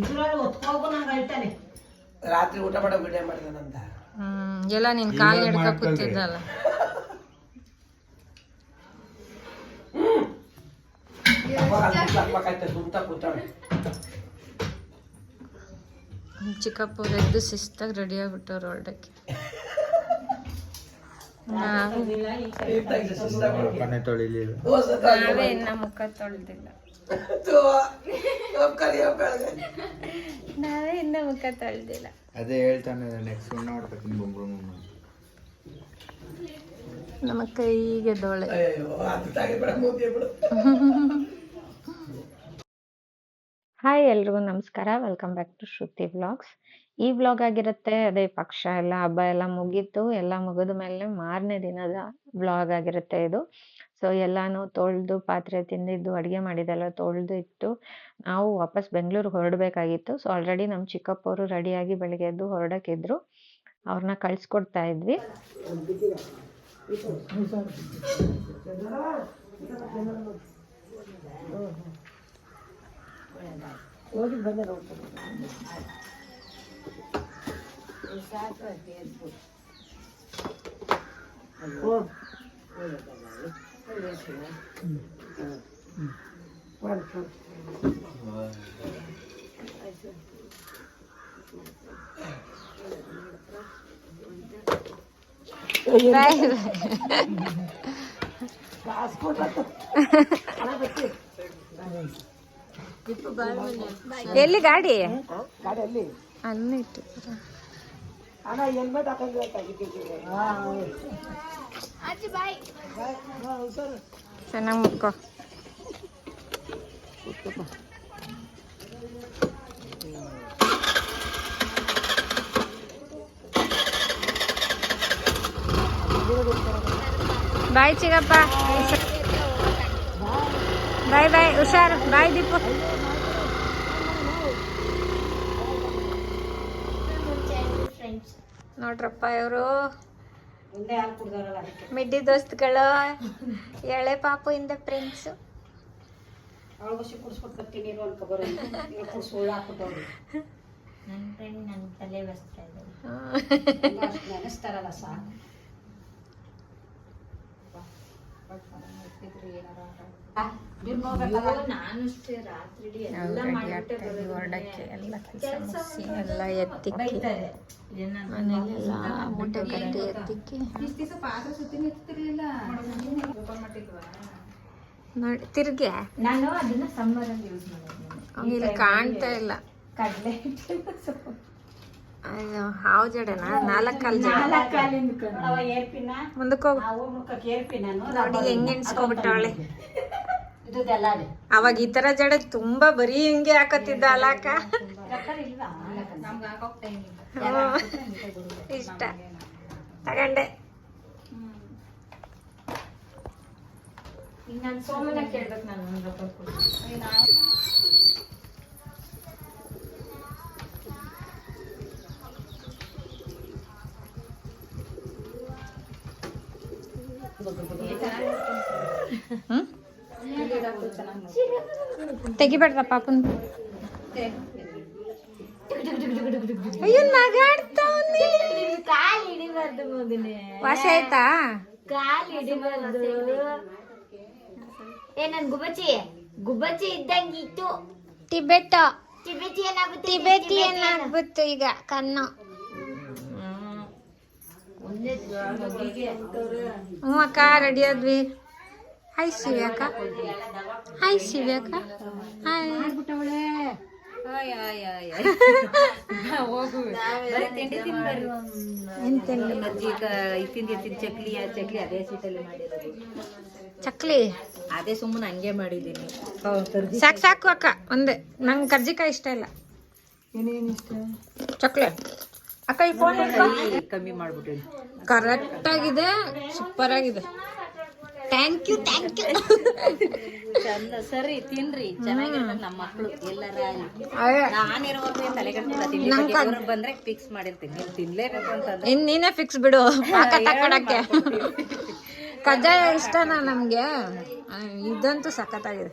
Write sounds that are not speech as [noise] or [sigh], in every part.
ಇದ್ರಲ್ಲಿ ಒತ್ಕೋಗು ನಂಗೆ ಹೇಳ್ತಾನೆ. ರಾತ್ರಿ ಊಟ ಮಾಡೋ ವಿಡಿಯೋ ಮಾಡಿದಾನಂತ ಹ್ಮ್ ಎಲ್ಲ ನಿನ್ ಕಾಲ್ ಹಿಡ್ಕ ಕೂತಿದ್ದಲ್ಲ. ಚಿಕ್ಕಪ್ಪ ಎದ್ದು ಶಿಸ್ತಾಗಿ ರೆಡಿ ಆಗ್ಬಿಟ್ಟವ್ರು ಹೊರಡಕ್ಕೆ ಮನೆ ತೊಳಿಲಿಲ್ಲ ನಾವೇ ಇನ್ನ ಮುಖ ತೊಳೆದಿಲ್ಲ ನಾವೇ ಇನ್ನ ಮುಖ ತೊಳೆದಿಲ್ಲ ಅದೇ ಹೇಳ್ತಾನೆ ನೆಕ್ಸ್ಟ್ ಮಾಡ್ಕೊತೀನಿ ಬೊಂಬ್ರು ನಮ್ಮ ಕೈಗೆ ದೋಳೆ ಹಾಯ್ ಎಲ್ರಿಗೂ ನಮಸ್ಕಾರ. Welcome back to Shruti vlogs ಈ ವ್ಲಾಗ್ ಆಗಿರುತ್ತೆ, ಅದೇ ಪಕ್ಷ ಎಲ್ಲ, ಹಬ್ಬ ಎಲ್ಲ ಮುಗೀತು. ಎಲ್ಲ ಮುಗಿದ ಮೇಲೆ ಮಾರನೇ ದಿನದ ವ್ಲಾಗ್ ಆಗಿರುತ್ತೆ ಇದು. ಸೊ ಎಲ್ಲಾನು ತೊಳೆದು, ಪಾತ್ರೆ ತಿಂದಿದ್ದು, ಅಡುಗೆ ಮಾಡಿದೆಲ್ಲ ತೊಳೆದು ಇಟ್ಟು, ನಾವು ವಾಪಸ್ ಬೆಂಗಳೂರಿಗೆ ಹೊರಡಬೇಕಾಗಿತ್ತು. ಸೊ ಆಲ್ರೆಡಿ ನಮ್ಮ ಚಿಕ್ಕಪ್ಪವರು ರೆಡಿಯಾಗಿ ಬೆಳಿಗ್ಗೆ ಎದ್ದು ಹೊರಡಕ್ಕಿದ್ರು. ಅವ್ರನ್ನ ಕಳ್ಸ್ಕೊಡ್ತಾ ಇದ್ವಿ. 我。嗯嗯嗯。来来。哈哈哈哈哈。ಎಲ್ಲಿ ಗಾಡಿ? ಗಾಡಿಯಲ್ಲಿ ಅಲ್ಲಿ. ಇಟ್ಟು. ಅಣ್ಣ ಹೆಲ್ಮೆಟ್ ಹಾಕೊಂಡಿದ್ದಾಗಿದ್ದೀವಿ ಚೆನ್ನಾಗಿ ಮುಟ್ಕೋ. ಬಾಯ್ ಚಿಗಪ್ಪ. ಬಾಯ್ ಬಾಯ್ ಹುಷಾರ್. ಬಾಯ್ ದೀಪು. ನೋಡ್ರಪ್ಪ ಇವರು. ಮಿಡ್ಡಿ ದೋಸ್ತ್ಗಳು ಎಳೆ ಪಾಪು ಇಂದ ಫ್ರೆಂಡ್ಸ್ ಸಾಕು ಎಲ್ಲ ಮಾಡ್ಬಿಟ್ಟೆ ಬರೋದು ಹೊರಡಕ್ಕೆ ಎಲ್ಲ ಕೆಲಸ ಮುಗಿಸಿ ಎಲ್ಲ ಎತ್ತಿಕ್ಕಿ. ಮನೆಯಲ್ಲೆಲ್ಲ ಮೂಟೆ ಕಟ್ಟಿ ಎತ್ತಿಕ್ಕಿ. ನೋಡಿ ತಿರ್ಗೆ. ನಾನು ಅದನ್ನ ಸಮ್ಮರ್ ಅಲ್ಲಿ ಯೂಸ್ ಮಾಡಿದ್ದೀನಿ. ಇಲ್ಲಿ ಕಾಣ್ತಾ ಇಲ್ಲ. ಕಡಲೆ ಅಯ್ಯೋ ಹಾವು ಜಡೆನಾ? ನಾಲ್ಕು ಕಾಲು ಜಡೆ. ಅವ ಏರ್ಪಿನ? ಮುಂದಕ್ಕೆ ಹೋಗಿ. ನೋಡಿ ಹೆಂಗೆ ಎಣ್ಸ್ಕೊಬಿಟ್ಟವಳೆ. ಅವಾಗ ಈ ತರ ಜಡೆ ತುಂಬಾ ಬರೀ ಹಿಂಗೆ ಹಾಕತ್ತಿದ್ದ ಅಲಾಕ. ಇಷ್ಟ. ತಗಂಡೆ. ಈಗ ನಾನು ಸೋಮನ ಕೇಳ್ಬೇಕು ನಾನು ತೆಗಿಬೇಡ್ರ ಪಾಪನ್ ಅಯ್ಯೋ ನಗಾಡ್ತಾವ್ನೆ. ಕಾಲ್ ಹಿಡಿಬಾರ್ದು ಮಗನೇ ವಾಸಿ ಆಯ್ತಾ? ಕಾಲ್ ಹಿಡಿಬಾರ್ದು ಏ ನನ್ ಗುಬ್ಬಚ್ಚಿ. ಗುಬ್ಬಚ್ಚಿ ಇದ್ದಂಗಿತ್ತು ಟಿಬೆಟ್ ಟಿಬೆಟಿ. ಏನಾಗುತ್ತೆ ಟಿಬೆಟಿಯನ್ ಆಗ್ಬಿಟ್ಟು ಈಗ ಕಣ್ಣು. ಹ್ಞೂ ಅಕ್ಕ ರೆಡಿ ಆದ್ವಿ. ಹಾಯ್ ಶಿವಿ ಅಕ್ಕ ಹಾಯ್. ಶಿವಿ ಅಕ್ಕ ಹಾಯ್ [laughs] ಚಕ್ಲಿ ಚಕ್ಲಿ ಅದೇ ಸೀಟಲ್ಲಿ ಮಾಡಿರೋದು. ಚಕ್ಲಿ? ಅದೇ ಸುಮ್ಮನೆ ಹಂಗೆ ಮಾಡಿದ್ದೀನಿ. ಸಾಕು ಸಾಕು ಅಕ್ಕ ಒಂದೇ. ನಂಗೆ ಕರ್ಜಿಕಾಯಿ ಇಷ್ಟ ಇಲ್ಲ. ಚಕ್ಲಿ. ಅಕ್ಕ ಈ ಫೋನ್ ಕಮ್ಮಿ ಮಾಡ್ಬಿಟ್ಟಿನಿ. ಕರೆಕ್ಟ್ ಆಗಿದೆ ಸೂಪರ್ ಆಗಿದೆ. ಥ್ಯಾಂಕ್ ಯು ಥ್ಯಾಂಕ್ ಯು ಚಂದ. ಸರಿ ತಿನ್ರಿ. ಚೆನ್ನಾಗಿರ್ಬೇಕು ನಮ್ಮ ಮಕ್ಕಳು ಎಲ್ಲರ ನಾನಿರೋವಾಗ ತಲೆ ಕಟ್ಬಿಡ ತಿಂಡಿ ಬಂದ್ರೆ ಫಿಕ್ಸ್ ಮಾಡಿರ್ತೀನಿ. ನೀನ್ ತಿನ್ಲೇಬೇಕು ಅಂತಂದ್ರೆ. ಇನ್ ನೀನೇ ಫಿಕ್ಸ್ ಬಿಡು. ಪಾಕ ತಕೊಡಕ್ಕೆ ಕಜ್ಜಾಯ ಇಷ್ಟನಾ ನಮಗೆ? ಇದಂತೂ ಸಖತ್ತಾಗಿದೆ.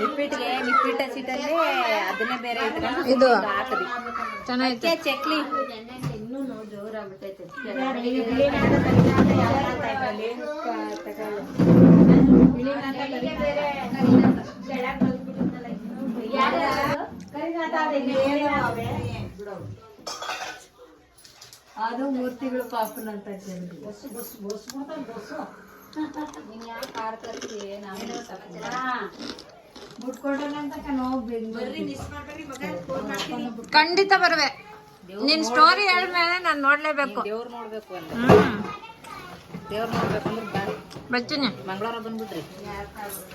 ನಿಪ್ಪಿಟ್ಟಿಗೆ ನಿಪ್ಪಿಟ್ಟ ಸೀಟಲ್ಲೇ ಅದನ್ನೇ ಬೇರೆ ಇಟ್ಕೊಂಡು ಇದು. ಹಾಕದಿ ಚಕ್ಲಿ. ಅದು ಮೂರ್ತಿಗಳು ಪಾಪನಂತ ಬಸ್ಸು ಬಸ್ಸು ಬಸ್ಸು ಬಿಡ್ತಾನೆ ಬಸ್ಸು. ಮುಟ್ಕೊಡೋಣಂತ ನಾವು ಖಂಡಿತ ಬರುವೆ. ನಿನ್ ಸ್ಟೋರಿ ಹೇಳ್ಮೇಲೆ ನಾನು ನೋಡ್ಲೇಬೇಕು. ದೇವ್ರು ನೋಡ್ಬೇಕು ಹ್ಮ್. ದೇವ್ರು ನೋಡ್ಬೇಕು ಅಂದ್ರೆ ಬ- ಬರ್ತೀನಿ. ಮಂಗಳವಾರ ಬಂದ್ಬಿಡ್ರಿ.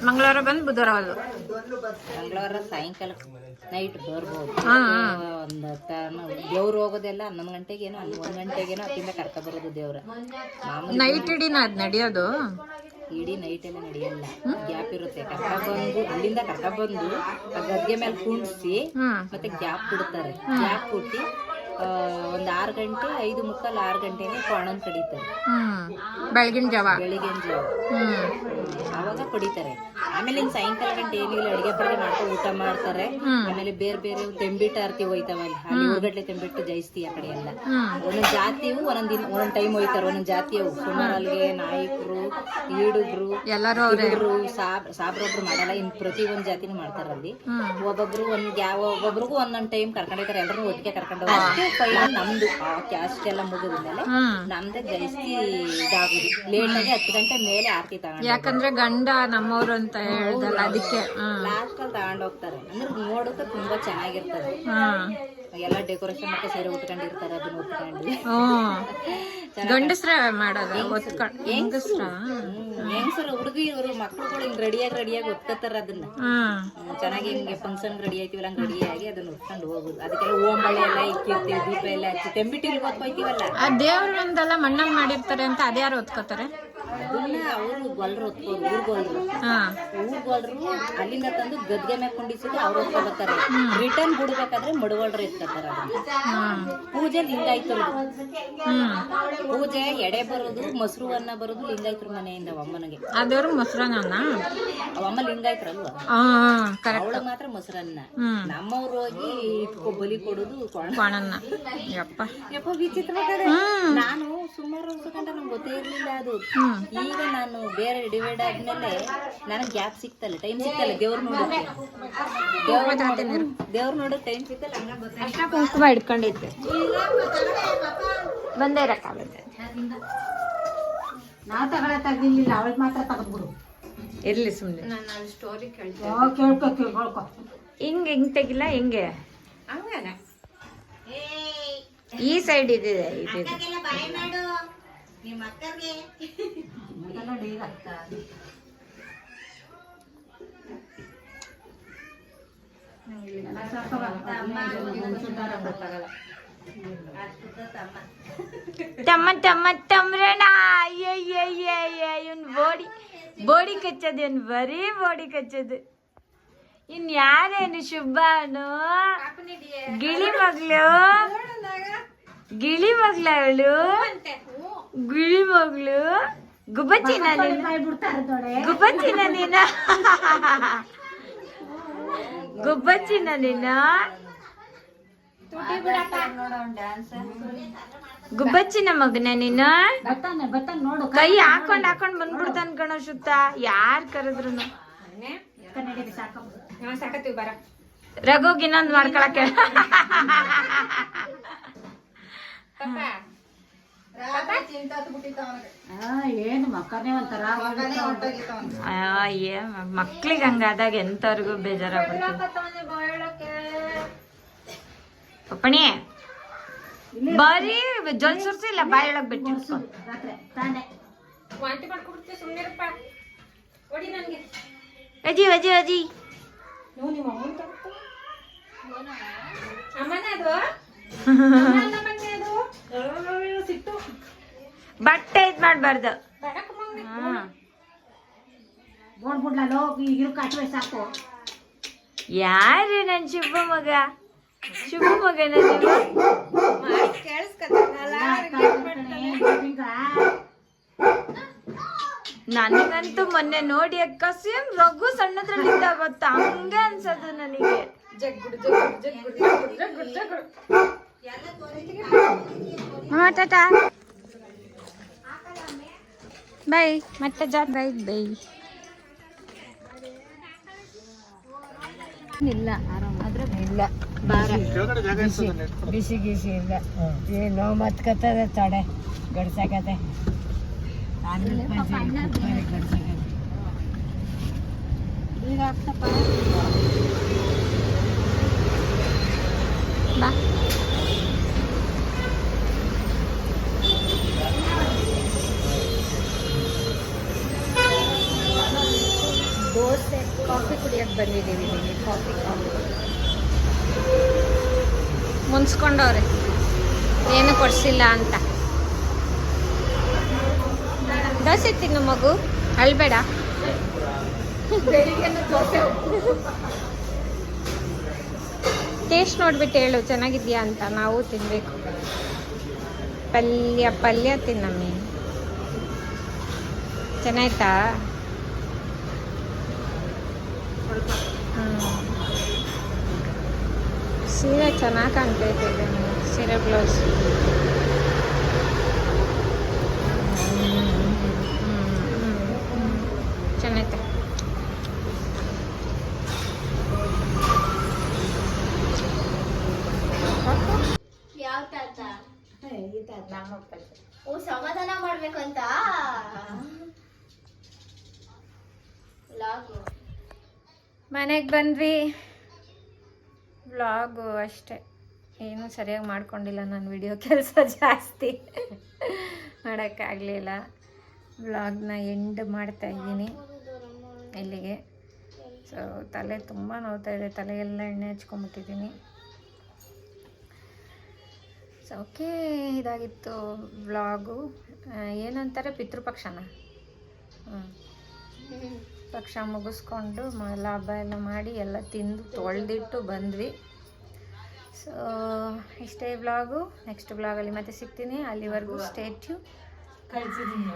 ಮಂಗಳವಾರ ಬಂದು ಬುಧವಾರ ಅದು ಮಂಗಳವಾರ ಸಾಯಂಕಾಲ ನೈಟ್ ಬರ್ಬೋದು. ಹಾ ಹಾ. ಒಂದು ದೇವ್ರು ಹೋಗೋದೆಲ್ಲ ಹನ್ನೊಂದು ಗಂಟೆಗೇನು ಅಲ್ಲಿ ಒಂದ್ ಗಂಟೆಗೇನೋ ಅತ್ತಿಂದ ಕರ್ಕ ಬರೋದು ದೇವ್ರ. ಮಾಮೂಲಿ ನೈಟ್ ಇಡೀನ ಅದು ನಡೆಯೋದು. ಇಡೀ ನೈಟ್ ಎಲ್ಲ ನಡೆಯಲ್ಲ. ಗ್ಯಾಪ್ ಇರುತ್ತೆ. ಕರ್ಕ ಬಂದು ಅಲ್ಲಿಂದ ಕರ್ಕ ಬಂದು ಆ ಗದ್ದೆ ಮೇಲೆ ಕುಣಿಸಿ ಹ್ಮ್. ಮತ್ತೆ ಗ್ಯಾಪ್ ಬಿಡ್ತಾರೆ ಗ್ಯಾಪ್ ಕೊಟ್ಟು ಒಂದ್ ಆರು ಗಂಟೆ ಐದು ಮುಕ್ಕಾಲು ಆರು ಗಂಟೆನೆ ಕೋಣನ್ ಕಡಿತಾರೆ. ಬೆಳಗಿನ ಜಾವ. ಬೆಳಗಿನ ಜಾವ. ಅವಾಗ ಕುಡಿತಾರೆ. ಆಮೇಲೆ ಇನ್ ಸಾಯಂಕಾಲ ಗಂಟೆ ಏನಿಲ್ಲ ಅಡಿಗೆ ಪಡಿಗೆ ಮಾಡ್ಕೊಂಡು ಊಟ ಮಾಡ್ತಾರೆ. ಆಮೇಲೆ ಬೇರೆ ಬೇರೆ ತೆಂಬಿಟ್ಟು ಆರ್ತಿ ಹೋಯ್ತಾವಲ್ಲಿ ಅಲ್ಲಿ. ತೆಂಬಿಟ್ಟು ಜಯಿಸ್ತಿ ಆ ಕಡೆ ಎಲ್ಲ. ಒಂದೊಂದ್ ಜಾತಿಯು ಒಂದೊಂದ್ ದಿನ ಒಂದೊಂದ್ ಟೈಮ್ ಹೋಯ್ತಾರೆ ಒಂದೊಂದ್ ಜಾತಿಯವು. ಸುಮಾರಲ್ಗೆ ನಾಯಕರು ಈಡುಗ್ರು ಎಲ್ಲರೂ ಅವ್ರೆ. ಸಾಬ್ ಸಾಬ್ರೊಬ್ರು ಮಾಡಲ್ಲ. ಇನ್ ಪ್ರತಿ ಒಂದ್ ಜಾತಿನೂ ಮಾಡ್ತಾರ ಅಲ್ಲಿ. ಒಬ್ಬೊಬ್ರು ಒಂದ್ ಯಾವ ಒಬ್ಬೊಬ್ರಿಗೂ ಒಂದೊಂದ್ ಟೈಮ್ ಕರ್ಕೊಂಡ್ ಹೋಗ್ತಾರೆ. ಎಲ್ಲರೂ ಒಟ್ಟಿಗೆ ಕರ್ಕೊಂಡು ಹೋಗ್ತಾರೆ. ನಮ್ದು ಆ ಕ್ಯಾಸ್ಟ್ ಎಲ್ಲ ಮುಗಿದ ಮೇಲೆ ನಮ್ದೇ ಜಯಿಸ್ತಿ ಇದಾಗುದು. ಲೇಟ್ ಆಗಿ ಹತ್ತು ಗಂಟೆ ಮೇಲೆ ಆರತಿ ತಗೊಂಡು ಯಾಕಂದ್ರೆ ಗಂಡ ನಮ್ಮವ್ರು ಅಂತ ಹೇಳ್ದಲ್ಲ ಅದಕ್ಕೆ ಲಾಸ್ಟ್ ಅಲ್ಲಿ ತಗೊಂಡ್ ಹೋಗ್ತಾರೆ. ಅಂದ್ರೆ ನೋಡೋಕೆ ತುಂಬಾ ಚೆನ್ನಾಗಿರ್ತದೆ. ಎಲ್ಲ ಡೆಕೋರೇಷನ್ ಮತ್ತೆ ಸೀರೆ ಉಟ್ಕೊಂಡಿರ್ತಾರೆ ಅದನ್ನ ಉಟ್ಕೊಂಡು. ಹ್ಮ್ ಗಂಡಸ್ರ ಮಾಡೋದು? ಹೆಂಗಸ್ರ? ಹೆಂಗಸ್ರ ಹುಡುಗಿ ಇವರು ಮಕ್ಕಳುಗಳು ಹಿಂಗ್ ರೆಡಿಯಾಗಿ ರೆಡಿಯಾಗಿ ಒತ್ಕೋತಾರ ಅದನ್ನ. ಚೆನ್ನಾಗಿ ಹಿಂಗೆ ಫಂಕ್ಷನ್ ರೆಡಿ ಆಯ್ತೀವಲ್ಲ ಹಂಗ್ ರೆಡಿ ಆಗಿ ಅದನ್ನ ಉಟ್ಕೊಂಡು ಹೋಗುದು. ಅದಕ್ಕೆಲ್ಲ ಓಂಬಳೆ ಎಲ್ಲ ಇಕ್ಕಿರ್ತೀವಿ ದೀಪ ಎಲ್ಲ ಹಚ್ಚಿ. ತೆಂಬಿಟ್ಟಿಲ್ ಹೊತ್ಕೊಯ್ತೀವಲ್ಲ ಆ ದೇವ್ರ ಒಂದೆಲ್ಲ ಮಣ್ಣಲ್ಲಿ ಮಾಡಿರ್ತಾರೆ ಅಂತ ಅದ್ಯಾರು ಒತ್ಕೋತಾರೆ? ಅದನ್ನ ಅವರು ಗೊಲ್ರು ಹೊತ್ಕೋರು ಊರ್ಗೊಲ್ರು. ಹಾ. ಊರ್ಗೊಳ್ರು ಅಲ್ಲಿಂದ ತಂದು ಗದ್ಗೆ ಮೇಲೆ ಕುಂಡಿಸಿದ್ರೆ ಅವ್ರು ಹೊತ್ಕೊಬರ್ತಾರೆ ರಿಟರ್ನ್ ಬಿಡ್ಬೇಕಾದ್ರೆ ಮಡುಗೊಳ್ರು ಎತ್ಕೊತಾರ ಪೂಜೆ ಲಿಂಗಾಯ್ತರು. ಪೂಜೆ ಎಡೆ ಬರೋದು ಮೊಸರು ಅನ್ನ ಬರೋದು ಲಿಂಗಾಯ್ತರು ಮನೆಯಿಂದ ಅಮ್ಮನಿಗೆ. ಆ ದೇವ್ರ ಮೊಸರನ್ನ ಅವಮ್ಮ ಲಿಂಗಾಯ್ತರಲ್ವ? ಅವಳು ಮಾತ್ರ ಮೊಸರನ್ನ. ನಮ್ಮವ್ರು ಹೋಗಿ ಇಟ್ಕೊ ಬಲಿ ಕೊಡೋದು ಕೊಣ ಯಪ್ಪ. ಯಪ್ಪ ವಿಚಿತ್ರ ನಾನು ಸುಮಾರು ವರ್ಷ ನಂಗೆ ಗೊತ್ತೇ ಇರ್ಲಿಲ್ಲ ಅದು. ಈಗ ನಾನು ಬೇರೆ ಡಿವೈಡ್ ಆದ್ಮೇಲೆ ನನಗೆ ಗ್ಯಾಪ್ ಸಿಕ್ತಲ್ಲ ಟೈಮ್ ಸಿಕ್ತಲ್ಲ ದೇವ್ರ ನೋಡೋಕೆ. ದೇವ್ರ ದೇವ್ರ ನೋಡೋ ಟೈಮ್ ಸಿಕ್ತಲ್ಲ ಹಂಗ ಗೊತ್ತಾಯ್ತು ಕುಂಕುಮ ಇಟ್ಕೊಂಡೈತೆ ಬಂದೇ ಬಂದೆ ನಾ ತಗೊಳ ತೆಗ್ದಿಲ್ಲ ಅವಳಿಗೆ ಮಾತ್ರ ತೆಗೆದ್ಬಿಡು. ಇರ್ಲಿ ಸ್ಟೋರಿ ಕೇಳ್ಕೊ ಕೇಳ್ಕೊಳ್ಕೊ ಹಿಂಗ್ ಹಿಂಗ್ ತೆಗಿಲ್ಲ ಹಿಂಗೆ. ಈ ಸೈಡ್ ಇದೆ ಇದಿದೆ ನಿಮ್ಮ ಅಕ್ಕಗೆ ಅದೆಲ್ಲ ಅಕ್ಕ ತಮ್ಮ ತಮ್ಮ ತಮ್ರಣ ಇವನ್ ಬೋಡಿ ಬೋಡಿ ಕಚ್ಚೋದು ಇವನ್ ಬರೀ ಬೋಡಿ ಕಚ್ಚೋದು. ಇನ್ ಯಾರೇನು ಶುಭಾನು? ಗಿಳಿ ಮಗಳು. ಗಿಳಿ ಮಗಳು ಅವಳು. ಗಿಳಿ ಮಗ್ಳು ಗುಬ್ಬಚ್ಚಿನ ನೀನು ಗುಬ್ಬಚ್ಚಿನ ನೀನ ಗುಬ್ಬಚ್ಚಿನ ನಿನ್ನ ಗುಬ್ಬಚ್ಚಿನ ಮಗನ ನೀನು ಕೈ ಹಾಕೊಂಡ್ ಹಾಕೊಂಡ್ ಬಂದ್ಬಿಡ್ತಾನ ಕಣೋ ಸುತ್ತ. ಯಾರ್ ಕರೆದ್ರು ರಘುಗ್ ಇನ್ನೊಂದ್ ಮಾಡ್ಕೊಳಕ್ಕೆ. ಏನು ಮಕ್ಕನೇ ಒಂಥರ ಮಕ್ಳಿಗೆ ಹಂಗಾದಾಗ ಎಂತವ್ರಿಗೂ ಬೇಜಾರಾಗುತ್ತೆ ಪಪ್ಪಣಿ ಬರೀ ಜೊಲ್ ಸುರ್ಸಿಲ್ಲ ಬಾಯೊಳಗ್ ಬಿಟ್ಟು. ಅಜಿ ಅಜಿ ಅಜಿ ಬಟ್ಟೆ ಇದ್ ಮಾಡ್ಬಾರ್ದು. ಯಾರಿ ನನ್ ಶುಭ ಮಗ? ಶುಭ ಮಗ ನನಗಂತೂ ಮೊನ್ನೆ ನೋಡಿ ಅಕ್ಕ, ಸೇಮ್ ರಘು ಸಣ್ಣದ್ರಲ್ಲಿ ಇದ್ದ ಗೊತ್ತಾ? ಹಂಗೆ ಅನ್ಸೋದು ನನಗೆ. ಜಗ್ಗುಡು ಜಗ್ಗುಡು ಜಗ್ಗುಡು ಜಗ್ಗುಡು ಜಗ್ಗುಡು ಹಾಂ, ಟಾಟಾ. ಬೈ, ಮತ್ತೆ ಜಾತ್. Bye bye. ಇಲ್ಲ ಇಲ್ಲ. ಬಿಸಿ ಬಿಸಿ ಗಿಸಿ ಇಲ್ಲ. ಏನು ಮತ್ಕತ್ತದ ತಡೆ. ಗಡ್ಸಕತೆ. ಬಾ. ಮುನ್ಸ್ಕೊಂಡವ್ರೆ ಏನು ಕೊಡಿಸಿಲ್ಲ ಅಂತ. ದೋಸೆ ತಿನ್ನು ಮಗು. ಅಳ್ಬೇಡ. ಟೇಸ್ಟ್ ನೋಡ್ಬಿಟ್ಟು ಹೇಳು, ಚೆನ್ನಾಗಿದ್ಯಾ ಅಂತ. ನಾವು ತಿನ್ಬೇಕು. ಪಲ್ಯ ಪಲ್ಯ ತಿನ್ನಮ್ಮಿ. ಚೆನ್ನಾಯ್ತಾ? ಸೀರೆ ಚೆನ್ನಾಗಿ ಕಾಣ್ತೈತೆ ಇದು ಸೀರೆ ಬ್ಲೌಸ್ ತಾತ ಓ ಸಮಾಧಾನ ಮಾಡ್ಬೇಕು ಅಂತ ಲಾಗು ಮನೆಗೆ ಬಂದ್ವಿ. ವ್ಲಾಗು ಅಷ್ಟೇ. ಏನೂ ಸರಿಯಾಗಿ ಮಾಡ್ಕೊಂಡಿಲ್ಲ ನಾನು ವಿಡಿಯೋ ಕೆಲಸ ಜಾಸ್ತಿ. ಮಾಡೋಕ್ಕಾಗಲಿಲ್ಲ. ವ್ಲಾಗ್ನ ಎಂಡ್ ಮಾಡ್ತಾ ಇದ್ದೀನಿ ಇಲ್ಲಿಗೆ. ಸೊ ತಲೆ ತುಂಬ ನೋವ್ತಾ ಇದೆ. ತಲೆಯೆಲ್ಲ ಎಣ್ಣೆ ಹಚ್ಕೊಂಬಿಟ್ಟಿದ್ದೀನಿ. ಸೊ ಓಕೆ ಇದಾಗಿತ್ತು ವ್ಲಾಗು ಏನಂತಾರೆ? ಪಿತೃಪಕ್ಷನ? ಹ್ಞೂ ಪಕ್ಷ ಮುಗಿಸ್ಕೊಂಡು ಲಾಭ ಎಲ್ಲ ಮಾಡಿ ಎಲ್ಲ ತಿಂದು ತೊಳೆದಿಟ್ಟು ಬಂದ್ವಿ. ಸೊ ಇಷ್ಟೇ ಬ್ಲಾಗು ನೆಕ್ಸ್ಟ್ ಬ್ಲಾಗಲ್ಲಿ ಮತ್ತೆ ಸಿಗ್ತೀನಿ. ಅಲ್ಲಿವರೆಗೂ ಸ್ಟೇಟ್ಯೂ ಕಳಿಸಿದ್ದೀನಿ